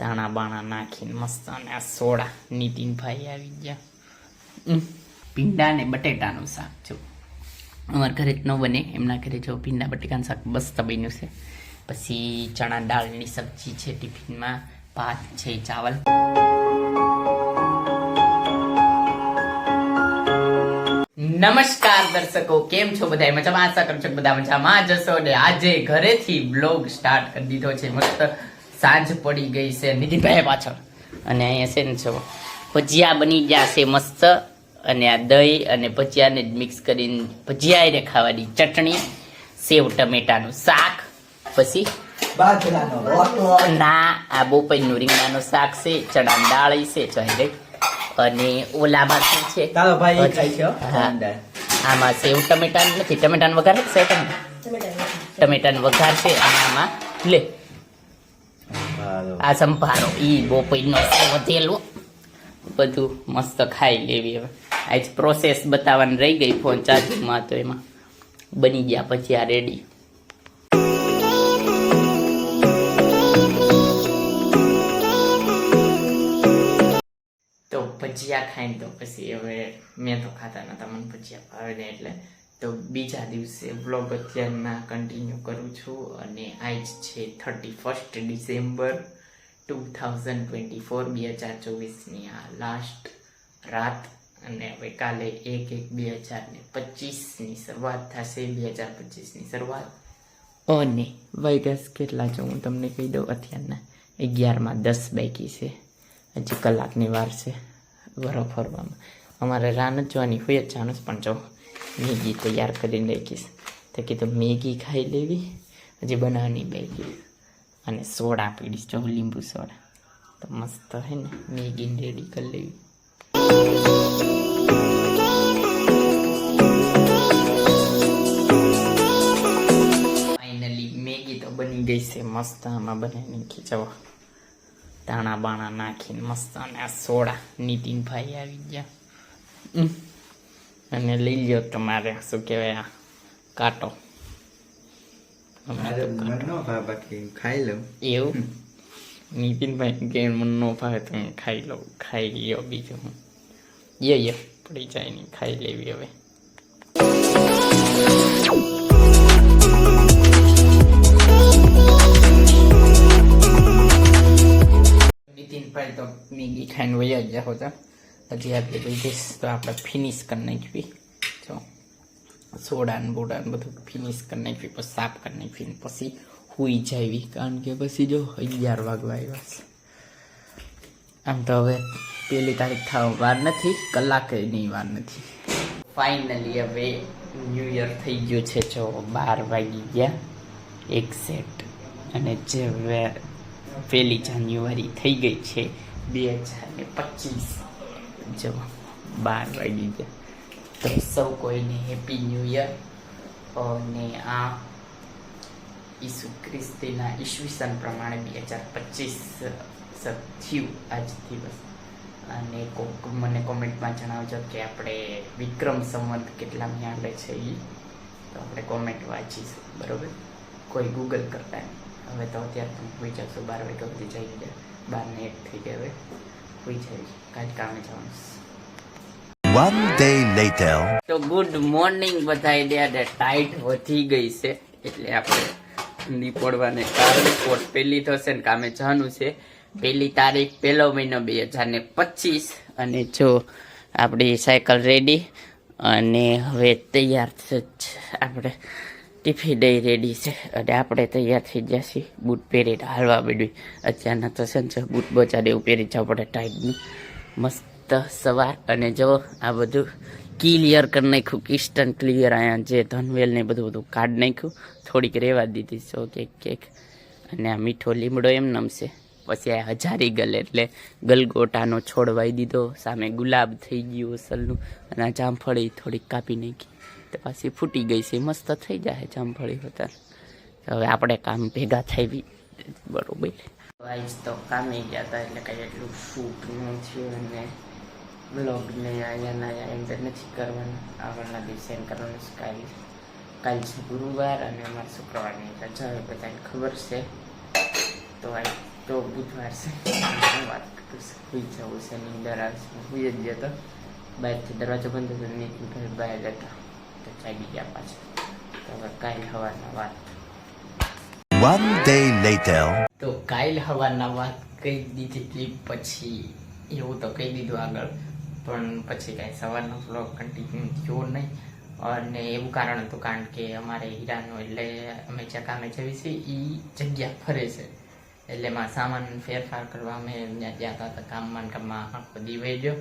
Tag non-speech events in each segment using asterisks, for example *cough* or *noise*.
ધાણા બાણા નાખીને મસ્ત અને આ સોડા નીતિનભાઈ આવી ગયા. ભીંડા ને બટેટાનું શાક, જો. અમારા ઘરે જ ન બને, એમના ઘરે જો ભીંડા બટેકાનું શાક મસ્ત બન્યું છે. પછી ચણા દાળની સબ્જી છે ટિફિનમાં, ભાત છે, ચાવલ. નમસ્કાર દર્શકો, કેમ છો બધા મજામાં? આશા કરું છું બધા મજામાં જશો ને આજે ઘરેથી બ્લોગ સ્ટાર્ટ કરી દીધો છે. મસ્ત સાંજ પડી ગઈ છે નિધિભાઈ પાછળ. અને અહીંયા છે ને જો ભજીયા બની ગયા છે મસ્ત. અને આ દહીં અને ભજીયાને મિક્સ કરીને ભજીયા રે ખાવાની ચટણી સેવ ટમેટાનું શાક પછી ના આ બોપઈનું રીંગણાનું શાક છે ચણા દાળ છે ચોઈ અને ઓલામાં શું છે. આમાં સેવ ટમેટાનું નથી ટમેટાનું વઘાર છે ટમેટાનું વઘાર છે અને આમાં લે. આ સંભારો, ઈ બોપઈનો વધેલો. બધું મસ્ત ખાઈ લેવી હવે. આજ પ્રોસેસ બતાવવાની રહી ગઈ ફોન ચાર્જિંગમાં તો એમાં. બની ગયા પછી આ રેડી તો ભજીયા ખાઈને તો પછી હવે મેં તો ખાતા નતા, મને ભજીયા ભાવે ને એટલે તો બીજા દિવસે વ્લોગ અત્યારના કન્ટિન્યુ કરું છું અને આજ છે thirty first December two thousand twenty four બે હજાર ચોવીસની આ લાસ્ટ રાત. અને હવે કાલે એક એક બે હજાર ને પચીસની શરૂઆત થશે, બે હજાર પચીસની શરૂઆત. અને વાઈગસ કેટલા જો હું તમને કહી દઉં, અત્યારના અગિયારમાં દસ બાકી છે. હજી કલાકની વાર છે વરો ફરવામાં. અમારે જ જોવાની હોય જ જાણું પણ જો મેગી તૈયાર કરીને રાખીશ તો કીધું, મેગી ખાઈ લેવી. હજી બનાવવાની બાકી અને સોડા પીડીશ, જો લીંબુ સોડા. તો મસ્ત હે ને, મેગીને રેડી કરી લેવી. મેગી બની ગઈ છે. મસ્ત આમાં બનાવીને ખીચવા ધાણા બાણા નાખીને મસ્ત અને આ સોડા નીતિનભાઈ આવી ગયા. અને લઈ લ્યો તમારે શું કહેવાય આ કાંટો ખાઈ લઉં. એવું? નીતિનભાઈ કે મને ન ભાવે તો હું ખાઈ લઉં ખાઈ લ્યો બીજું. હું યે યે પડી જાય નહીં ખાઈ લેવી હવે. નીતિનભાઈ તો મેગી ખાઈને વૈયા ગયા હોતા. હજી આપણે ભાઈ જઈશ તો આપણે ફિનિશ કરી નાખવી. જો સોડા ને બોડા ને બધું ફિનિશ કરી નાખવી, પછી સાફ કરી નાખવી પછી હુઈ જાવી. કારણ કે પછી જો અગિયાર વાગવા આવ્યા આમ તો હવે પહેલી તારીખ થવા વાર નથી, કલાક નહીં વાર નથી. ફાઇનલી હવે ન્યૂ યર થઈ ગયું છે, જો બાર વાગી ગયા. એક્ઝેક્ટ અને જે પહેલી જાન્યુઆરી થઈ ગઈ છે, બે હજાર ને પચીસ. જો બાર વાગી ગયા. તો સૌ કોઈને હેપી ન્યૂ યર અને આ ઈસુ ખ્રિસ્તીના ઈસવીસન પ્રમાણે બે હજાર પચીસ થયું આજ દિવસ. અને કોક મને કોમેન્ટમાં જણાવજો કે આપણે વિક્રમ સંવંત કેટલા મ્યાલે છે એ તો આપણે કોમેન્ટ વાંચીશું, બરોબર? કોઈ ગૂગલ કરતા હવે તો અત્યારે તમે જશો બાર વાગ્યા સુધી જઈ ગયા. બાર ને એક થઈ ગયા હવે. હોઈ જાય કાલે કામે જવાનું છે. One day later. તો ગુડ મોર્નિંગ બધાય ડે ટાઈટ વધી ગઈ છે એટલે આપણે નીપોડવાને કારણ પોટ પહેલી થશે ને કામે જવાનું છે પહેલી તારીખ પહેલો મહિનો બે હજાર ને પચીસ અને જો આપણી સાયકલ રેડી અને હવે તૈયાર છે આપણે ટિફિન દઈ રેડી છે. અને આપણે તૈયાર થઈ ગયા છીએ બૂટ પહેરીને હાલવા માંડવી. અત્યારના તો છે ને બૂટ બચાડે એવું પહેરી જવું પડે ટાઈટનું. મસ્ત સવાર. અને જો આ બધું ક્લિયર કરી નાખ્યું કિસ્ટન ક્લિયર અહીંયા જે ધનવેલ ને બધું બધું કાઢ નાખ્યું. થોડીક રેવા દીધી સો કેક કેક. અને આ મીઠો લીમડો એમ નમશે. પછી આ હજારી ગલ એટલે ગલગોટાનો છોડ વાઈ દીધો. સામે ગુલાબ થઈ ગયું અસલનું. અને આ જામફળી થોડીક કાપી નાખી. તો પાછી ફૂટી ગઈ છે. મસ્ત થઈ જાય જામફળી હોતા હવે આપણે કામ ભેગા થઈ બરોબર. વાઈસ તો કામે ગયા હતા એટલે કંઈ એટલું શૂટ ન થયું અને બ્લોગને અહીંયા એમ તો નથી કરવાનું. આગળના દિવસે એમ કરવાનું છે કાલ કાલ છે ગુરુવાર અને અમારે શુક્રવારની રજા હોય બધાને ખબર છે. તો આ તો બુધવાર છે. વાત કરું સુઈ જવું છે, નીંદર આવશે. હું સુઈ જ ગયો તો. બહારથી દરવાજો બંધ હતો ઘર બહાર હતા તો જાગી ગયા તો હવે હવાના વાત કહી દીધી ક્લિપ પછી એવું તો કહી દીધું આગળ, પણ પછી કાંઈ સવારનો બ્લોગ કન્ટિન્યુ થયો નહીં. અને એવું કારણ હતું કારણ કે અમારે હીરાનો એટલે અમે જ્યાં કામે જઈએ છીએ એ જગ્યા ફરે છે. એટલે એમાં સામાન ફેરફાર કરવા અમે ત્યાં ગયા હતા કામમાં કામમાં આખો દી ગયો.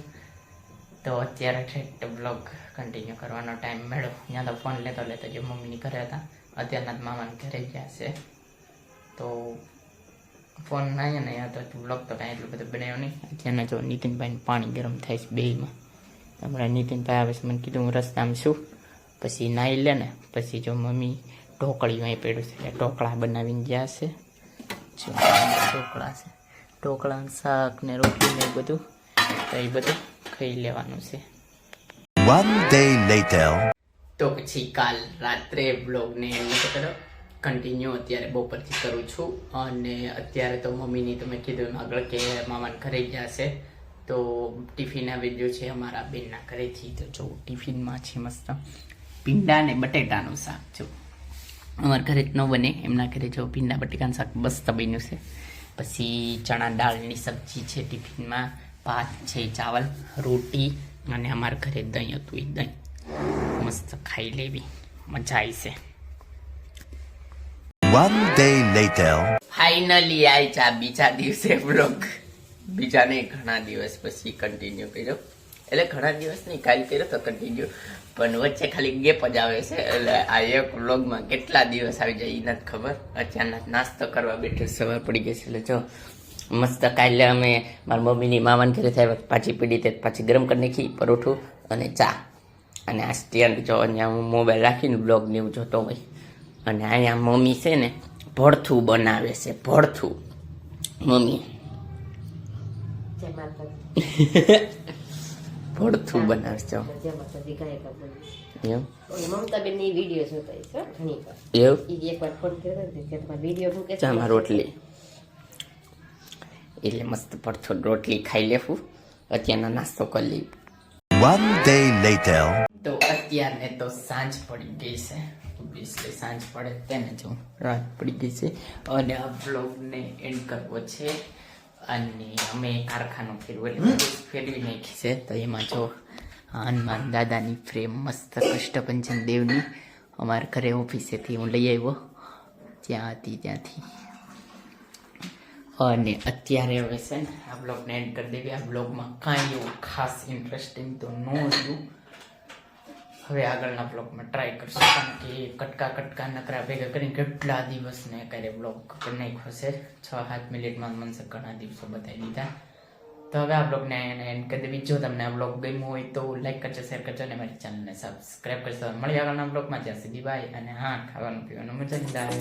તો અત્યારે ઠેઠ બ્લોગ કન્ટિન્યુ કરવાનો ટાઈમ મળ્યો. ત્યાં તો ફોન લેતો લેતો જે મમ્મીની ઘરે હતા, અત્યારના મામાને ઘરે ગયા છે. તો ફોન ના ને હતો તો બ્લોગ તો કાંઈ એટલું બધું બનાવ્યો નહીં. અત્યારના જો નીતિનભાઈને પાણી ગરમ થાય છે બેયમાં. હમણાં નીતિનભાઈ આવે છે, મને કીધું હું રસ્તામાં છું. પછી નાહી લે ને, પછી જો મમ્મી ઢોકળી અહીં પડ્યું છે, એટલે ઢોકળા બનાવીને ગયા છે. ઢોકળા છે. ઢોકળા શાક ને રોટલી ને બધું, તો એ બધું ખાઈ લેવાનું છે. વન ડે લેટર તો પછી કાલ રાત્રે બ્લોગને નથી કરો. કન્ટિન્યુ અત્યારે બપોરથી કરું છું. અને અત્યારે તો મમ્મીની તમે કીધું આગળ કે મામાના ઘરે ગયા છે. તો ટિફિન આવી ગયો છે અમારા બેનના ઘરેથી. તો જો ટિફિનમાં છે મસ્ત ભીંડા ને બટેટાનું શાક. જો અમારા ઘરે જ ન બને. એમના ઘરે જો ભીંડા બટેકાનું શાક મસ્ત બન્યું છે. પછી ચણા દાળની સબ્જી છે ટિફિનમાં. ભાત છે ચાવલ રોટી અને અમારા ઘરે દહીં હતું એ દહીં. મસ્ત ખાઈ લેવી. મજા આવી છે One day later. ફાઇનલી આવી ચા બીજા દિવસે બ્લોગ બીજા નહીં ઘણા દિવસ પછી કન્ટિન્યુ કર્યો. એટલે ઘણા દિવસ નહીં કાલ કર્યો તો કન્ટિન્યુ પણ વચ્ચે ખાલી ગેપ જ આવે છે. એટલે આ એક વ્લોગમાં કેટલા દિવસ આવી જાય એ નથી ખબર. અચાનક નાસ્તો કરવા બેઠો સવાર પડી ગઈ છે એટલે જો મસ્ત કાલે અમે મારા મમ્મીની મામાને ઘરે થાય પાછી પીડી તે પાછી ગરમ કરી નાખી પરોઠું અને ચા. અને આ સ્ટેન્ડ જો અહીંયા હું મોબાઈલ રાખીને બ્લોગ ને એવું જોતો હોય. અને અહીંયા મમ્મી છે ને ભડથું બનાવે છે ભડથું મમ્મી. *laughs* ભડથું બનાવે છે. એવું? ઈ એકવાર ફોન કર્યો હતો ને કે તમારો વીડિયો મૂકે છે ચામાં રોટલી એટલે મસ્ત પડથો રોટલી ખાઈ લેવું. અત્યારનો નાસ્તો કરી લઈ One day later. તો અત્યારને તો સાંજ પડી ગઈ છે. ઓબ્વિયસલી સાંજ પડે તેને જો રાત પડી ગઈ છે. અને આ બ્લોગને એન્ડ કરવો છે. અને અમે કારખાનું ફેરવો એટલે બધું ફેરવી નાખી છે. તો એમાં જો હનુમાન દાદાની ફ્રેમ મસ્ત કષ્ટભંજન દેવની. અમારા ઘરે ઓફિસેથી હું લઈ આવ્યો. જ્યાં હતી ત્યાંથી અને અત્યારે હવે છે ને આ બ્લોગને એન્ડ કરી દેવી. આ બ્લોગમાં કાંઈ એવું ખાસ ઇન્ટરેસ્ટિંગ તો ન હતું હવે આગળના બ્લોગમાં ટ્રાય કરશું. કારણ કે કટકા કટકા નકરા ભેગા કરીને કેટલા દિવસને ક્યારે બ્લોગ નાખ્યો છે છ સાત મિનિટમાં મને ઘણા દિવસો બતાવી દીધા. તો હવે આ બ્લોગને એન્ડ કરી દેવી જો તમને આ બ્લોગ ગમ્યો હોય તો લાઈક કરજો શેર કરજો અને મારી ચેનલને સબસ્ક્રાઈબ કરજો. મળી આગળના બ્લોગમાં. જ્યાં સુધી બાય અને હા, ખાવાનું પીવાનું મજા આવે